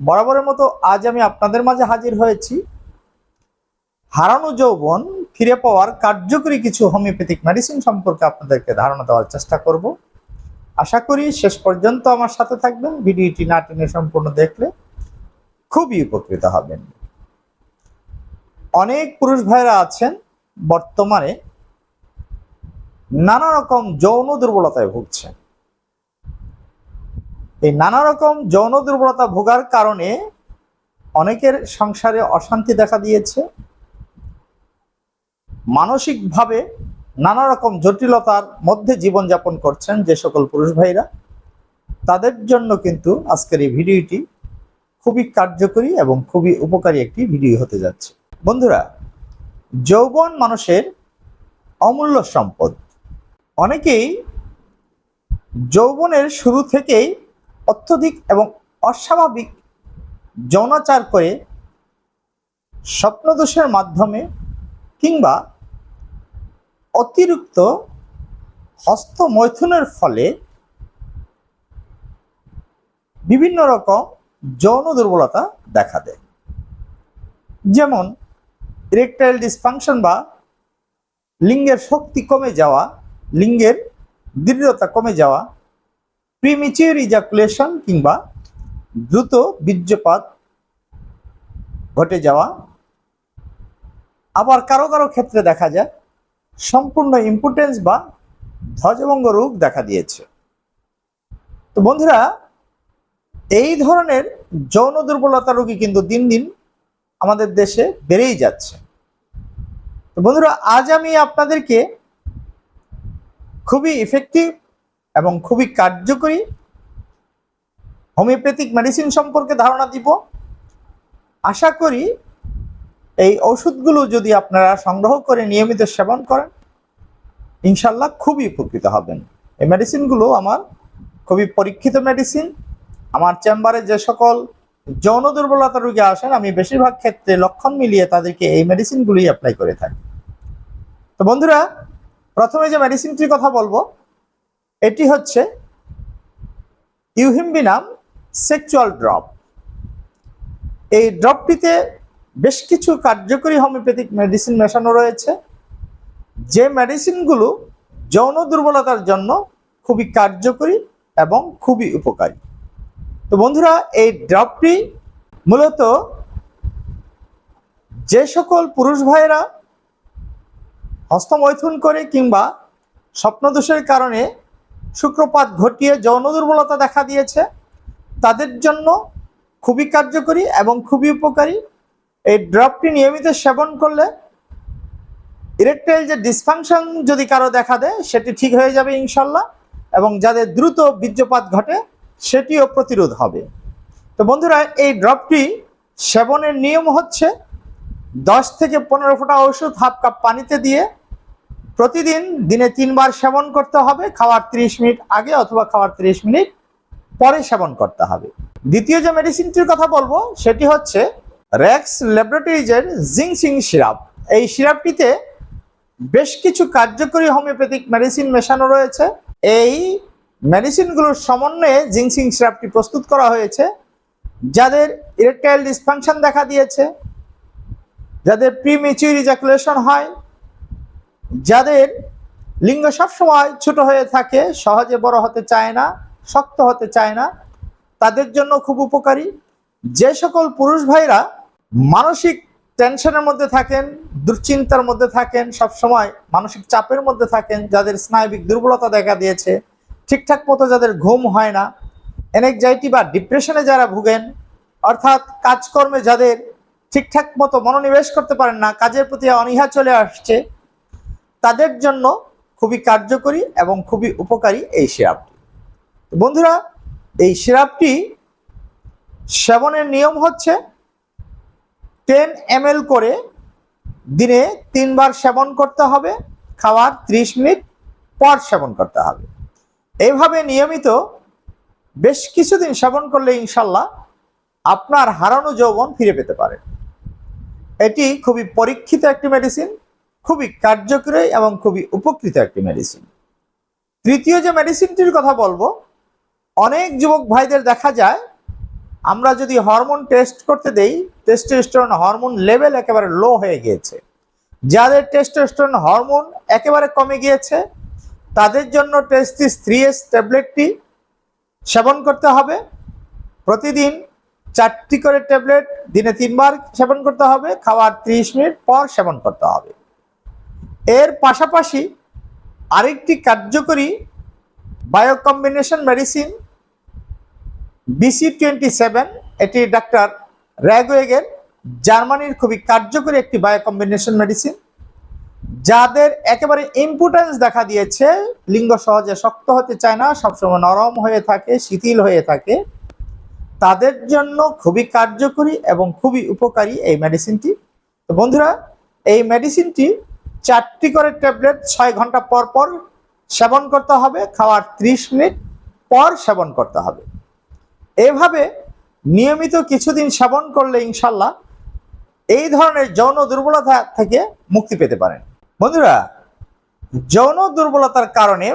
বরাবরের মতো আজ আমি আপনাদের মাঝে হাজির হয়েছি। হারানো যৌবন, ফিরে পাওয়ার কার্যকরী কিছু হোমিওপ্যাথিক মেডিসিন সম্পর্কে আপনাদেরকে ধারণা দেওয়ার চেষ্টা করব। আশা করি শেষ পর্যন্ত আমার সাথে থাকবেন। ভিডিওটি না টেনে সম্পূর্ণ দেখলে খুবই উপকৃত হবেন। অনেক পুরুষ ভাইরা আছেন, বর্তমানে নানা রকম যৌন দুর্বলতায় ভুগছেন। এই নানা রকম যৌন দুর্বলতা ভোগার কারণে অনেকের সংসারে অশান্তি দেখা দিয়েছে। মানসিকভাবে নানা রকম জটিলতার মধ্যে জীবনযাপন করছেন যে সকল পুরুষ ভাইরা। তাদের জন্য কিন্তু আজকের এই ভিডিওটি খুবই কার্যকরী এবং খুবই উপকারী একটি ভিডিও হতে যাচ্ছে। বন্ধুরা, যৌবন মানুষের অমূল্য সম্পদ। অনেকেই যৌবনের শুরু থেকেই অত্যধিক এবং অস্বাভাবিক যৌনাচার করে স্বপ্নদোষের মাধ্যমে কিংবা অতিরিক্ত হস্তমৈথুনের ফলে বিভিন্ন রকম যৌন দুর্বলতা দেখা দেয়। যেমন ইরেকটাইল ডিসফাংশন বা লিঙ্গের শক্তি কমে যাওয়া, লিঙ্গের দৃঢ়তা কমে যাওয়া প্রিমিচিউর ইজাকুলেশন কিংবা দ্রুত বীর্যপাত ঘটে যাওয়া। আবার কারও কারও ক্ষেত্রে দেখা যায়, সম্পূর্ণ ইম্পোর্টেন্স বা ধ্বজভঙ্গ রোগ দেখা দিয়েছে। তো বন্ধুরা, এই ধরনের যৌন দুর্বলতা রোগী কিন্তু দিন দিন আমাদের দেশে বেড়েই যাচ্ছে। তো বন্ধুরা, আজ আমি আপনাদেরকে খুবই ইফেক্টিভ এবং খুবই কার্যকরী হোমিওপ্যাথিক মেডিসিন সম্পর্কে ধারণা দিব। আশা করি এই ওষুধগুলো যদি আপনারা সংগ্রহ করে নিয়মিত সেবন করেন ইনশাল্লাহ খুবই উপকৃত হবেন। এই মেডিসিনগুলো আমার খুবই পরীক্ষিত মেডিসিন। আমার চেম্বারে যে সকল যৌন দুর্বলতা রোগী আসেন, আমি বেশিরভাগ ক্ষেত্রে লক্ষণ মিলিয়ে তাদেরকে এই মেডিসিনগুলোই অ্যাপ্লাই করে থাকি। তো বন্ধুরা, প্রথমে যে মেডিসিনটির কথা বলব এটি হচ্ছে ইউহিম্বিনাম সেক্সুয়াল ড্রপ। এই ড্রপটিতে বেশ কিছু কার্যকরী হোমিওপ্যাথিক মেডিসিন মেশানো রয়েছে, যে মেডিসিনগুলো যৌন দুর্বলতার জন্য খুবই কার্যকরী এবং খুবই উপকারী। তো বন্ধুরা, এই ড্রপটি মূলত যে সকল পুরুষ ভাইয়েরা হস্তমৈথুন করে কিংবা স্বপ্নদোষের কারণে শুক্রপাত ঘটিয়ে যৌন দুর্বলতা দেখা দিয়েছে। তাদের জন্য খুবই কার্যকরী এবং খুবই উপকারী। এই ড্রপটি নিয়মিত সেবন করলে ইরেকটাইল যে ডিসফাংশন যদি কারও দেখা দেয়, সেটি ঠিক হয়ে যাবে ইনশাল্লাহ এবং যাদের দ্রুত বীর্যপাত ঘটে, সেটিও প্রতিরোধ হবে। তো বন্ধুরা, এই ড্রপটি সেবনের নিয়ম হচ্ছে দশ থেকে পনেরো ফোঁটা ওষুধ হাফ কাপ পানিতে দিয়ে প্রতিদিন দিনে তিনবার সেবন করতে হবে, খাওয়ার 30 মিনিট আগে অথবা খাওয়ার 30 মিনিট পরে সেবন করতে হবে। দ্বিতীয় যে মেডিসিনটির কথা বলব, সেটি হচ্ছে র্যাক্স ল্যাবরেটরিজের জিংসিং সিরাপ এই সিরাপটিতে বেশ কিছু কার্যকরী হোমিওপ্যাথিক মেডিসিন মেশানো রয়েছে। এই মেডিসিনগুলোর সমন্বয়ে জিংসিং সিরাপটি প্রস্তুত করা হয়েছে। যাদের ইরেকটাইল ডিসফাংশন দেখা দিয়েছে, যাদের প্রিমেচিউর ইজাকুলেশন হয় যাদের লিঙ্গ সবসময় ছোট হয়ে থাকে, সহজে বড় হতে চায় না, শক্ত হতে চায় না, তাদের জন্য খুব উপকারী। যে সকল পুরুষ ভাইরা মানসিক টেনশনের মধ্যে থাকেন, দুশ্চিন্তার মধ্যে থাকেন সব সময় মানসিক চাপের মধ্যে থাকেন, যাদের স্নায়বিক দুর্বলতা দেখা দিয়েছে, ঠিকঠাক মতো যাদের ঘুম হয় না এনএকজাইটি বা ডিপ্রেশনে যারা ভুগেন, অর্থাৎ কাজকর্মে যাদের ঠিকঠাক মতো মনোনিবেশ করতে পারেন না, কাজের প্রতি অনীহা চলে আসছে তাদের জন্য খুবই কার্যকরী এবং খুবই উপকারী এই সিরাপটি। বন্ধুরা, এই সিরাপটি সেবনের নিয়ম হচ্ছে টেন এম করে দিনে তিনবার সেবন করতে হবে, খাওয়ার ত্রিশ মিনিট পর সেবন করতে হবে। এইভাবে নিয়মিত বেশ কিছুদিন সেবন করলে ইনশাল্লাহ আপনার হারানো যৌবন ফিরে পেতে পারেন এটি খুবই পরীক্ষিত একটি মেডিসিন খুবই কার্যকরী এবং খুবই উপকৃত একটি মেডিসিন তৃতীয় যে মেডিসিনটির কথা বলব, অনেক যুবক ভাইদের দেখা যায়, আমরা যদি হরমোন টেস্ট করতে দেই টেস্টোস্টেরন হরমোন লেভেল একেবারে লো হয়ে গিয়েছে। যাদের টেস্টোস্টেরন হরমোন একেবারে কমে গিয়েছে, তাদের জন্য টেস্টিস থ্রি এস ট্যাবলেটটি সেবন করতে হবে। প্রতিদিন চারটি করে ট্যাবলেট দিনে তিনবার সেবন করতে হবে খাওয়ার ত্রিশ মিনিট পর সেবন করতে হবে। এর পাশাপাশি আরেকটি কার্যকরী bio combination medicine BC twenty seven এটি ডাক্তার র্যাগোয়েগের জার্মানির খুবই কার্যকরী একটি বায়ো কম্বিনেশন মেডিসিন যাদের একেবারে ইম্পোর্টেন্স দেখা দিয়েছে, লিঙ্গ সহজে শক্ত হতে চায় না, সবসময় নরম হয়ে থাকে, শিথিল হয়ে থাকে, তাদের জন্য খুবই কার্যকরী এবং খুবই উপকারী এই মেডিসিনটি তো বন্ধুরা, এই মেডিসিনটি চারটি করে ট্যাবলেট ছয় ঘণ্টা পর পর সেবন করতে হবে, খাওয়ার ত্রিশ মিনিট পর সেবন করতে হবে। এভাবে নিয়মিত কিছুদিন সেবন করলে ইনশাল্লাহ এই ধরনের যৌন দুর্বলতা থেকে মুক্তি পেতে পারেন। বন্ধুরা, যৌন দুর্বলতার কারণে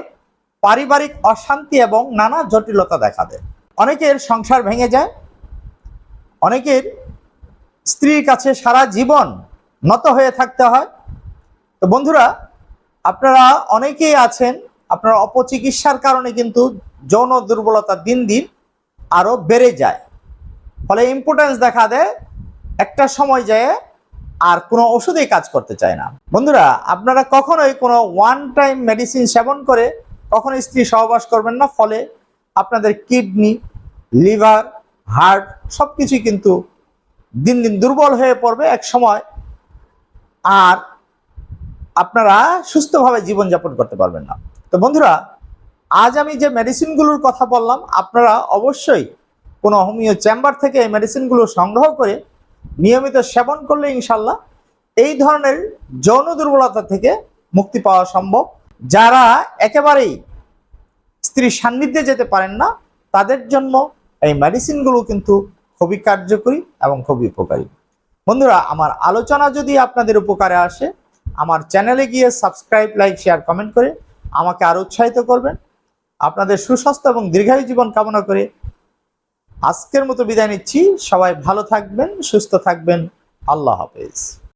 পারিবারিক অশান্তি এবং নানা জটিলতা দেখা দেয়। অনেকের সংসার ভেঙে যায়, অনেকের স্ত্রীর কাছে সারা জীবন নত হয়ে থাকতে হয় তো বন্ধুরা, আপনারা অনেকেই আছেন, আপনার অপচিকিৎসার কারণে কিন্তু যৌন দুর্বলতা দিন দিন আরও বেড়ে যায়। ফলে ইম্পর্টেন্স দেখা দেয় একটা সময় যায় আর কোনো ওষুধেই কাজ করতে চায় না। বন্ধুরা, আপনারা কখনোই কোনো ওয়ান টাইম মেডিসিন সেবন করে কখনো স্ত্রী সহবাস করবেন না, ফলে আপনাদের কিডনি লিভার হার্ট সব কিছুই কিন্তু দিন দিন দুর্বল হয়ে পড়বে এক সময়। আর আপনারা সুস্থভাবে জীবনযাপন করতে পারবেন না। তো বন্ধুরা, আজ আমি যে মেডিসিনগুলোর কথা বললাম, আপনারা অবশ্যই কোনো হোমিও চেম্বার থেকে এই মেডিসিনগুলো সংগ্রহ করে নিয়মিত সেবন করলে ইনশাল্লাহ এই ধরনের যৌন দুর্বলতা থেকে মুক্তি পাওয়া সম্ভব। যারা একেবারেই স্ত্রীর সান্নিধ্যে যেতে পারেন না, তাদের জন্য এই মেডিসিনগুলো কিন্তু খুবই কার্যকরী এবং খুবই উপকারী। বন্ধুরা, আমার আলোচনা যদি আপনাদের উপকারে আসে আমার চ্যানেলে গিয়ে সাবস্ক্রাইব লাইক শেয়ার কমেন্ট করে আমাকে আরও উৎসাহিত করবেন। আপনাদের সুস্বাস্থ্য এবং দীর্ঘায়ু জীবন কামনা করে আজকের মতো বিদায় নিচ্ছি। সবাই ভালো থাকবেন, সুস্থ থাকবেন। আল্লাহ হাফেজ।